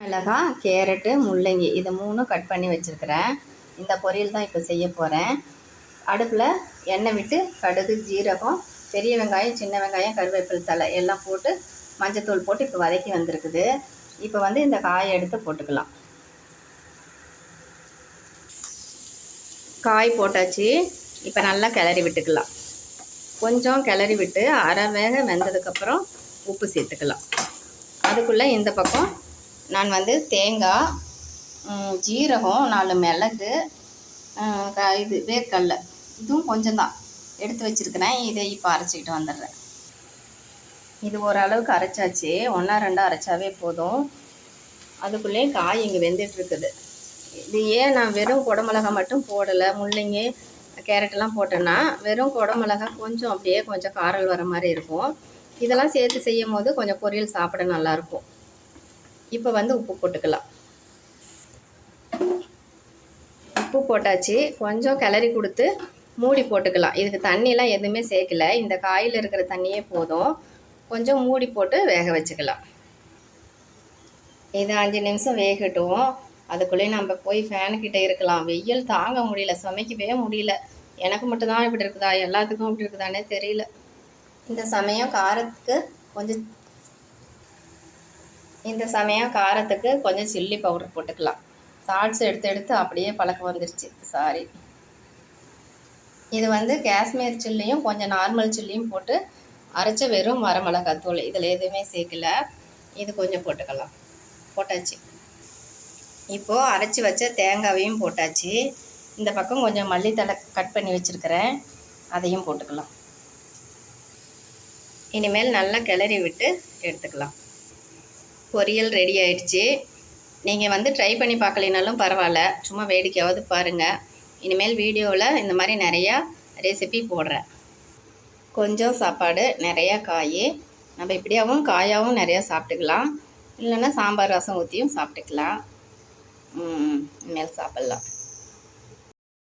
மிளகாய் கேரட்டு முள்ளங்கி இது மூணும் கட் பண்ணி வச்சுருக்கிறேன். இந்த பொரியல் தான் இப்போ செய்ய போகிறேன் அடுப்பில் எண்ணெய் விட்டு கடுகு ஜீரகம் பெரிய வெங்காயம் சின்ன வெங்காயம் கருவேப்பிலை தழை எல்லாம் போட்டு மஞ்சத்தூள் போட்டு இப்போ வதக்கி வந்திருக்குது. இப்போ வந்து இந்த காயை எடுத்து போட்டுக்கலாம். காய் போட்டாச்சு. இப்போ நல்லா கிளறி விட்டுக்கலாம். கொஞ்சம் கிளறி விட்டு அரை வேக வெந்ததுக்கப்புறம் உப்பு சேர்த்துக்கலாம். அதுக்குள்ளே இந்த பக்கம் நான் வந்து தேங்காய் ஜீரகம் நாலு மிளகு க- இது வேர்க்கடலை. இதுவும் கொஞ்சம் தான் எடுத்து வச்சுருக்கிறேன். இதை இப்போ அரைச்சிக்கிட்டு வந்துடுறேன். இது ஓரளவுக்கு அரைச்சாச்சு. ஒன்றா ரெண்டாக அரைச்சாவே போதும். அதுக்குள்ளேயும் காய் இங்கே வெந்துட்டுருக்குது. இது ஏன் நான் வெறும் குடமிளகா மட்டும் போடலை? முள்ளங்கி கேரட்டெல்லாம் போட்டேன்னா வெறும் குடமிளகா கொஞ்சம் அப்படியே கொஞ்சம் காரல் வர மாதிரி இருக்கும். இதெல்லாம் சேர்த்து செய்யும் போது கொஞ்சம் பொரியல் சாப்பிட நல்லாயிருக்கும் இப்போ வந்து உப்பு போட்டுக்கலாம். உப்பு போட்டாச்சு. கொஞ்சம் கிளறி கொடுத்து மூடி போட்டுக்கலாம். இதுக்கு தண்ணியெலாம் எதுவுமே சேர்க்கல. இந்த காயில் இருக்கிற தண்ணியே போதும். கொஞ்சம் மூடி போட்டு வேக வச்சுக்கலாம். இது அஞ்சு நிமிஷம் வேகட்டும். அதுக்குள்ளேயே நம்ம போய் ஃபேனுக்கிட்ட இருக்கலாம். வெயில் தாங்க முடியல. சமைக்கவே முடியல. எனக்கு மட்டும்தான் இப்படி இருக்குதா? எல்லாத்துக்கும் இப்படி இருக்குதானே தெரியல. இந்த சமயம் காரத்துக்கு கொஞ்சம் இந்த சமயம் காரத்துக்கு கொஞ்சம் சில்லி பவுடர் போட்டுக்கலாம். சால்ட்ஸ் எடுத்து எடுத்து அப்படியே பழக்கம் வந்துருச்சு. சாரி இது வந்து காஷ்மீர் சில்லியும் கொஞ்சம் நார்மல் சில்லியும் போட்டு அரைச்ச வெறும் வரமிளகாத்தூள் இதில் எதுவுமே சேர்க்கல. இது கொஞ்சம் போட்டுக்கலாம். போட்டாச்சு. இப்போது அரைச்சி வச்ச தேங்காவையும் போட்டாச்சு. இந்த பக்கம் கொஞ்சம் மல்லித்தழை கட் பண்ணி வச்சுருக்கிறேன். அதையும் போட்டுக்கலாம். இனிமேல் நல்லா கிளறி விட்டு எடுத்துக்கலாம். பொரியல் ரெடி ஆயிடுச்சு. நீங்கள் வந்து ட்ரை பண்ணி பார்க்கலினாலும் பரவாயில்ல. சும்மா வேடிக்கையாவது பாருங்கள் இனிமேல் வீடியோவில் இந்த மாதிரி நிறையா ரெசிபி போடுறேன். கொஞ்சம் சாப்பாடு நிறையா காய். நம்ம இப்படியாவும் காயாகவும் நிறையா சாப்பிட்டுக்கலாம். இல்லைன்னா சாம்பார் ரசம் ஊற்றியும் சாப்பிட்டுக்கலாம். இனிமேல் சாப்பிட்லாம்.